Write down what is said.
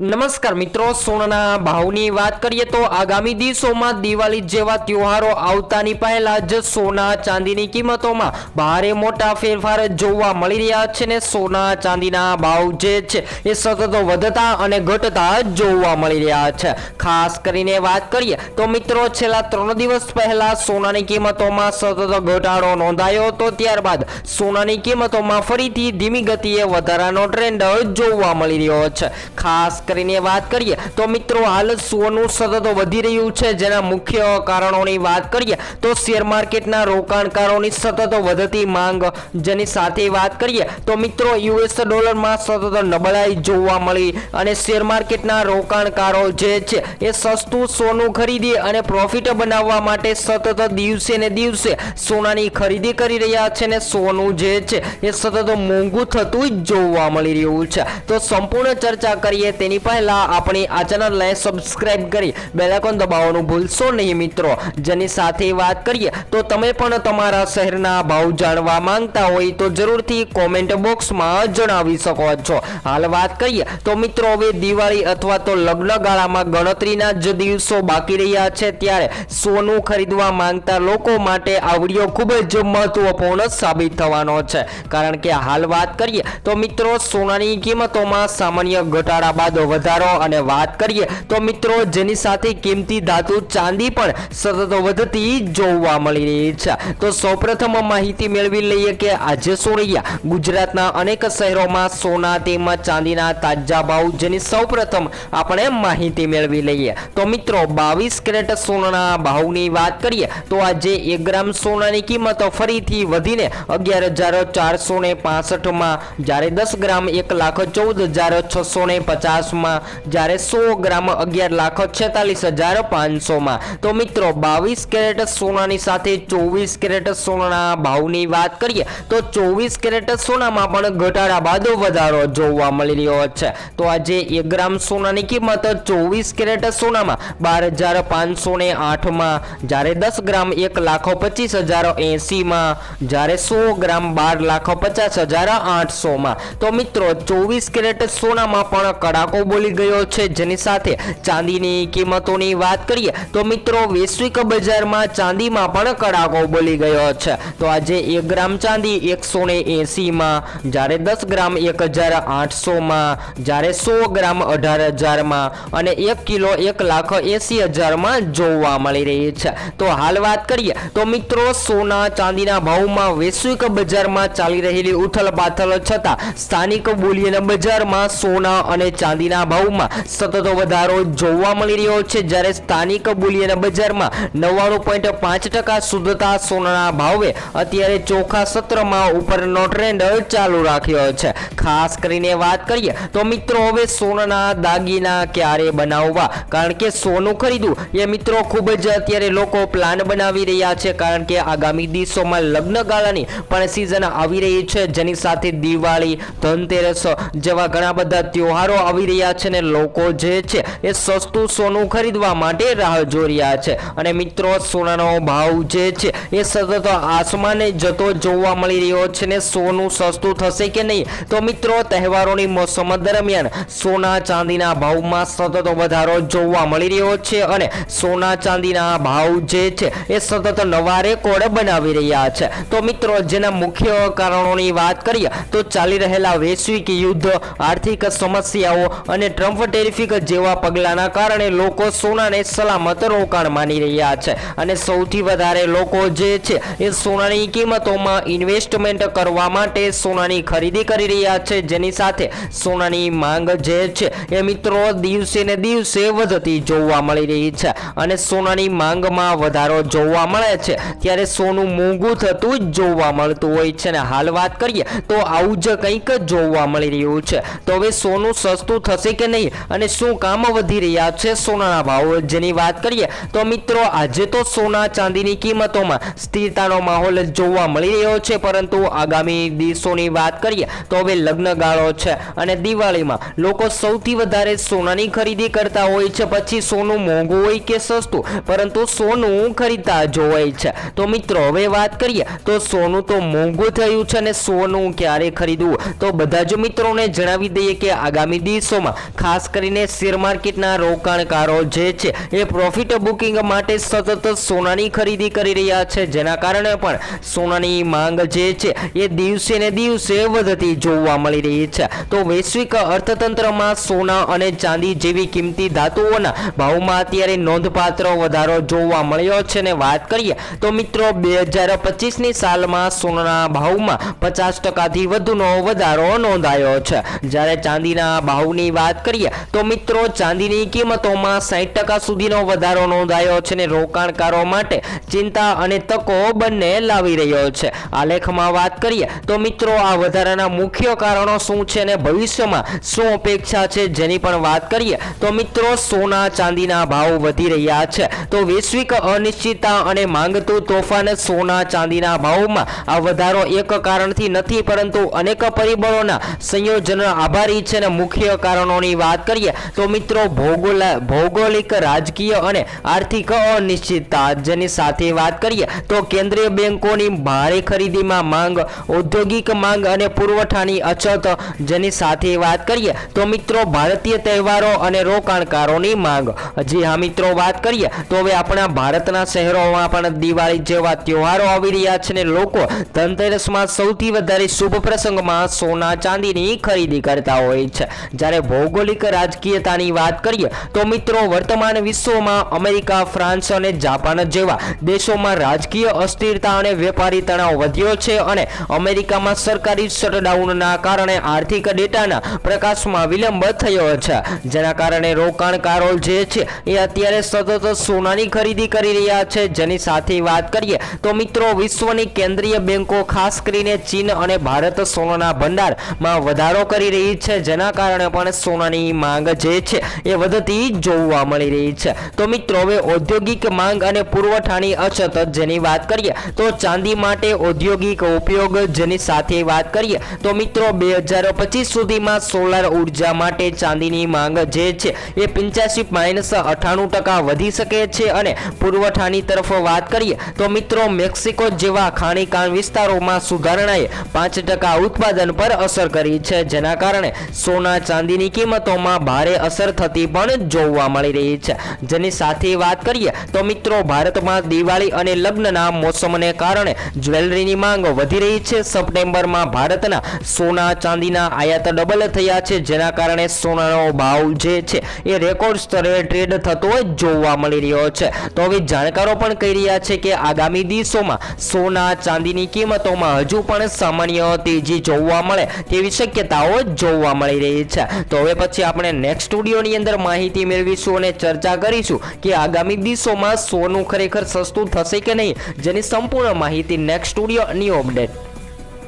નમસ્કાર મિત્રો, સોનાના ભાવની વાત કરીએ તો આગામી દિવસોમાં દિવાળી જેવા તહેવારો આવતાની પહેલા જ સોના ચાંદીની કિંમતોમાં ભારે મોટા ફેરફાર જોવા મળી રહ્યા છે ને સોના ચાંદીના ભાવ જે છે એ સતત વધતા અને ઘટતા જોવા મળી રહ્યા છે. ખાસ કરીને વાત કરીએ તો મિત્રો, છેલ્લા ત્રણ દિવસ પહેલા સોનાની કિંમતોમાં સતત ઘટાડો નોંધાયો હતો, ત્યારબાદ સોનાની કિંમતોમાં ફરીથી ધીમી ગતિએ વધારાનો ટ્રેન્ડ જોવા મળી રહ્યો છે. ખાસ કરીને વાત કરીએ, તો મિત્રો હાલ સોનું સતત વધી રહ્યું છે. જેના મુખ્ય કારણોની વાત કરીએ, તો શેર માર્કેટના રોકાણકારોની સતત વધતી માંગ જેની સાથે વાત કરીએ, તો મિત્રો યુએસ ડોલરમાં સતત નબળાઈ જોવા મળી અને શેર માર્કેટના રોકાણકારો જે છે, એ સસ્તું સોનું ખરીદી અને પ્રોફિટ બનાવવા માટે સતત દિવસે ને દિવસે સોનાની ખરીદી કરી રહ્યા છે ને સોનું જે છે, એ સતત મોંઘું થતું જ જોવા મળી રહ્યું છે. તો સંપૂર્ણ ચર્ચા કરીએ તેની પહેલા આપણી આ ચેનલને સબસ્ક્રાઈબ કરી બેલાઇકોન દબાવવાનું ભૂલશો નહીં મિત્રો. જેની સાથે વાત કરીએ તો તમે પણ તમારા શહેરના ભાવ જાણવા માંગતા હોય તો જરૂરથી કોમેન્ટ બોક્સમાં જણાવી શકો છો. હાલ વાત કરીએ તો મિત્રો હવે દિવાળી અથવા તો લગ્ન ગાળામાં ગણતરીના જ દિવસો બાકી રહ્યા છે ત્યારે સોનું ખરીદવા માંગતા લોકો માટે આ ખૂબ જ મહત્વપૂર્ણ સાબિત થવાનો છે. કારણ કે હાલ વાત કરીએ તો મિત્રો સોનાની કિંમતોમાં સામાન્ય ઘટાડા બાદ વધારો અને વાત કરીએ તો મિત્રો, જેની સાથે કિંમતી ધાતુ ચાંદી પણ સતત વધતી જોવા મળી રહી છે. તો સૌપ્રથમ માહિતી મેળવી લઈએ કે આજે સોરૈયા ગુજરાતના અનેક શહેરોમાં સોના તેમજ ચાંદીના તાજા ભાવ જેની સૌપ્રથમ આપણે માહિતી મેળવી લઈએ. તો મિત્રો, બાવીસ કેરેટ સોનાના ભાવની વાત કરીએ તો આજે એક ગ્રામ સોનાની કિંમત ફરીથી વધીને અગિયાર હજાર ચારસો ને પાસઠમાં, જ્યારે દસ ગ્રામ એક લાખ ચૌદ હજાર છસો ને પચાસમાં જ્યારે સો ગ્રામ અગિયાર લાખ છેતાલીસ હજાર પાંચસોમાં. તો મિત્રો, બાવીસ કેરેટ સોનાની સાથે ચોવીસ કેરેટ સોનાના ભાવની વાત કરીએ, તો ચોવીસ કેરેટ સોનામાં પણ ઘટાડા બાદ વધારો જોવા મળી રહ્યો છે. તો આજે એક ગ્રામ સોનાની કિંમત ચોવીસ કેરેટ સોનામાં બાર હજાર પાંચસો ને આઠમાં, જ્યારે દસ ગ્રામ એક લાખ પચીસ હજાર એંસીમાં જ્યારે સો ગ્રામ બાર લાખ પચાસ હજાર આઠસોમાં. તો મિત્રો, ચોવીસ કેરેટ સોનામાં પણ કડાકો બોલી ગયો છે. જેની સાથે ચાંદીની કિંમતોની વાત કરીએ તો મિત્રો વૈશ્વિક બજારમાં ચાંદીમાં પણ કડાકો બોલી ગયો છે. તો આજે એક ગ્રામ ચાંદી એકસો ને એંસીમાં જ્યારે દસ ગ્રામ એક હજાર આઠસોમાં, જ્યારે સો ગ્રામ અઢાર હજારમાં અને એક કિલો એક લાખ એંસી હજારમાં જોવા મળી રહી છે. તો હાલ વાત કરીએ તો મિત્રો સોના ચાંદીના ભાવમાં વૈશ્વિક બજારમાં ચાલી રહેલી ઉથલ પાથલ છતાં સ્થાનિક બુલિયન બજારમાં સોના અને ચાંદીના ભાવમાં સતત વધારો જોવા મળી રહ્યો છે. જ્યારે સ્થાનિક બુલિયન બજારમાં નવ્વાણું પોઈન્ટ પાંચ ટકા શુદ્ધતા સોનાના ભાવે અત્યારે ચોખા સત્રમાં ઉપરનો ટ્રેન્ડ ચાલુ રાખ્યો છે. ખાસ કરીને વાત કરીએ તો મિત્રો, હવે સોનાના દાગીના ક્યારે બનાવવા? કારણ કે સોનું ખરીદવું એ મિત્રો ખૂબ જ અત્યારે લોકો પ્લાન બનાવી રહ્યા છે. કારણ કે આગામી દિવસોમાં લગ્ન ગાળાની પણ સિઝન આવી રહી છે. જેની સાથે દિવાળી, ધનતેરસ જેવા ઘણા બધા તહેવારો આવી રહ્યા છે ને લોકો જે છે એ સસ્તું સોનું ખરીદવા માટે રાહ જોઈ રહ્યા છે. અને મિત્રો, સોનાનો ભાવ જે છે એ સતત આસમાને જતો જોવા મળી રહ્યો છે ને સોનું સસ્તું થશે કે નહીં? તો મિત્રો, તહેવારોની મોસમ દરમિયાન સોના ચાંદીના ભાવમાં સતત વધારો જોવા મળી રહ્યો છે અને સોના ચાંદીના ભાવ જે છે એ સતત નવા રેકોર્ડ બનાવી રહ્યા છે. તો મિત્રો, જેના મુખ્ય કારણોની વાત કરીએ, તો ચાલી રહેલા વૈશ્વિક યુદ્ધ, આર્થિક સમસ્યાઓ અને ટ્રમ્પ ટેરિફિક જેવા પગલાંના કારણે લોકો સોનાને સલામત રોકાણ માની રહ્યા છે. અને સૌથી વધારે લોકો જે છે, એ સોનાની કિંમતોમાં ઇન્વેસ્ટમેન્ટ કરવા માટે સોનાની ખરીદી કરી રહ્યા છે. જેની સાથે સોનાની માંગ જે છે, એ મિત્રો દિવસે ને દિવસે વધતી જોવા મળી રહી છે. અને સોનાની માંગમાં વધારો જોવા મળે છે. ત્યારે સોનું મોંઘું થતું જ જોવા મળતું હોય છે. ને હાલ વાત કરીએ તો આવું જ કંઈક જોવા મળી રહ્યું છે. તો હવે સોનું સસ્તું થશે કે નહીં અને શું કામ વધી રહ્યા છે સોનાના ભાવ? જેની વાત કરીએ તો મિત્રો, આજે તો સોના ચાંદીની કિંમતોમાં સ્થિરતાનો માહોલ જોવા મળી રહ્યો છે, પરંતુ આગામી દિવસોની વાત કરીએ તો હવે લગ્નગાળો છે અને દિવાળીમાં લોકો સૌથી વધારે સોનાની ખરીદી કરતા હોય છે, પછી સોનું મોંઘું હોય કે સસ્તું, પરંતુ સોનું ખરીદતા જોવાય છે. તો મિત્રો, હવે વાત કરીએ તો સોનું તો મોંઘું થયું છે અને સોનું ક્યારે ખરીદવું? તો બધા જ મિત્રોને જણાવી દઈએ કે આગામી દિવસોમાં દિવસોમાં ખાસ કરીને શેર માર્કેટના રોકાણકારો જે છે, એ પ્રોફિટ બુકિંગ માટે સતત સોનાની ખરીદી કરી રહ્યા છે. જેના કારણે પણ સોનાની માંગ જે છે, એ દિવસે ને દિવસે વધતી જોવા મળી રહી છે. તો વૈશ્વિક અર્થતંત્રમાં સોના અને ચાંદી જેવી કિંમતી ધાતુઓના ભાવમાં અત્યારે નોંધપાત્ર વધારો જોવા મળ્યો છે. ને વાત કરીએ, તો મિત્રો, બે હજાર પચીસની સાલમાં સોનાના ભાવમાં પચાસ ટકાથી વધુનો વધારો નોંધાયો છે. જ્યારે ચાંદીના ભાવની વાત કરીએ, તો મિત્રો ચાંદીની કિંમતોમાં સાઠ ટકા સુધીનો વધારો નોંધાયો છે ને રોકાણકારો માટે ચિંતા અને તકો બંને લાવી રહ્યો છે. આ લેખમાં વાત કરીએ, તો મિત્રો આ વધારાના મુખ્ય કારણો શું છે અને ભવિષ્યમાં શું અપેક્ષા છે જેની પણ વાત કરીએ, તો મિત્રો સોના, ચાંદીના ભાવ વધી રહ્યા છે. તો વૈશ્વિક અનિશ્ચિતતા અને માંગતું તોફાન સોના, ચાંદીના ભાવમાં આ વધારો એક કારણથી નથી, પરંતુ અનેક પરિબળોના સંયોજન આભારી છે અને મુખ્ય કારણોની વાત કરીએ તો મિત્રો ભૌગોલ ભૌગોલિક, રાજકીય અને આર્થિક અનિશ્ચિતતા જેની સાથે વાત કરીએ તો કેન્દ્રીય બેન્કોની ભારે ખરીદીમાં માંગ, ઔદ્યોગિક માંગ અને પુરવઠાની અછત જેની સાથે વાત કરીએ તો મિત્રો ભારતીય તહેવારો અને રોકાણકારોની માંગ. જી હા મિત્રો, વાત કરીએ તો હવે આપણા ભારતના શહેરોમાં પણ દિવાળી જેવા તહેવારો આવી રહ્યા છે ને લોકો ધનતેરસમાં સૌથી વધારે શુભ પ્રસંગમાં સોના ચાંદીની ખરીદી કરતા હોય છે. જ્યારે ભૌગોલિક રાજકીયતાની વાત કરીએ, તો મિત્રો વર્તમાન વિશ્વમાં અમેરિકા, ફ્રાન્સ અને જાપાન જેવા દેશોમાં રાજકીય અસ્થિરતા અને વેપારી તણાવ વધ્યો છે અને અમેરિકામાં સરકારી શટડાઉનના કારણે આર્થિક ડેટાના પ્રકાશમાં વિલંબ થયો છે. જેના કારણે રોકાણકારો જે છે, એ અત્યારે સતત સોનાની ખરીદી કરી રહ્યા છે. જેની સાથે વાત કરીએ, તો મિત્રો વિશ્વની કેન્દ્રીય બેન્કો ખાસ કરીને ચીન અને ભારત સોનાના ભંડારમાં વધારો કરી રહી છે. જેના કારણે પણ સોનાની માંગ જે છે એ વધતી જોવા મળી રહી છે. તો મિત્રો, હવે ઔદ્યોગિક માંગ અને પુરવઠાની અછત જેની વાત કરીએ, તો ચાંદી માટે ઔદ્યોગિક ઉપયોગ જેની સાથે વાત કરીએ, તો મિત્રો, બે હજાર પચીસ સુધીમાં સોલાર ઊર્જા માટે ચાંદીની માંગ જે છે એ પંચ્યાસી માઇનસ અઠ્ઠાણું ટકા વધી શકે છે અને પુરવઠાની તરફ વાત કરીએ, તો મિત્રો, મેક્સિકો જેવા ખાણીકામ વિસ્તારોમાં સુધારણાએ પાંચ ટકા ઉત્પાદન પર અસર કરી છે. જેના કારણે સોના ચાંદીની કિંમતોમાં ભારે અસર થતી પણ જોવા મળી રહી છે. જેની સાથે વાત કરીએ તો મિત્રો, ભારતમાં દિવાળી અને લગ્નના મોસમને કારણે જ્વેલરીની માંગ વધી રહી છે. સપ્ટેમ્બરમાં ભારતના સોના ચાંદીના આયાત ડબલ થયા છે, જેના કારણે સોનાનો ભાવ જે છે એ રેકોર્ડ સ્તરે ટ્રેડ થતો જોવા મળી રહ્યો છે. તો હવે જાણકારો પણ કહી રહ્યા છે કે આગામી દિવસોમાં સોના ચાંદીની કિંમતોમાં હજુ પણ સામાન્ય તેજી જોવા મળે તેવી શક્યતાઓ જોવા મળી રહી છે. તો હવે પછી આપણે નેક્સ્ટ સ્ટુડિયોની અંદર માહિતી મેળવીશું અને ચર્ચા કરીશું કે આગામી દિવસોમાં સોનું ખરેખર સસ્તું થશે કે નહીં, જેની સંપૂર્ણ માહિતી નેક્સ્ટ સ્ટુડિયો ન્યૂ અપડેટ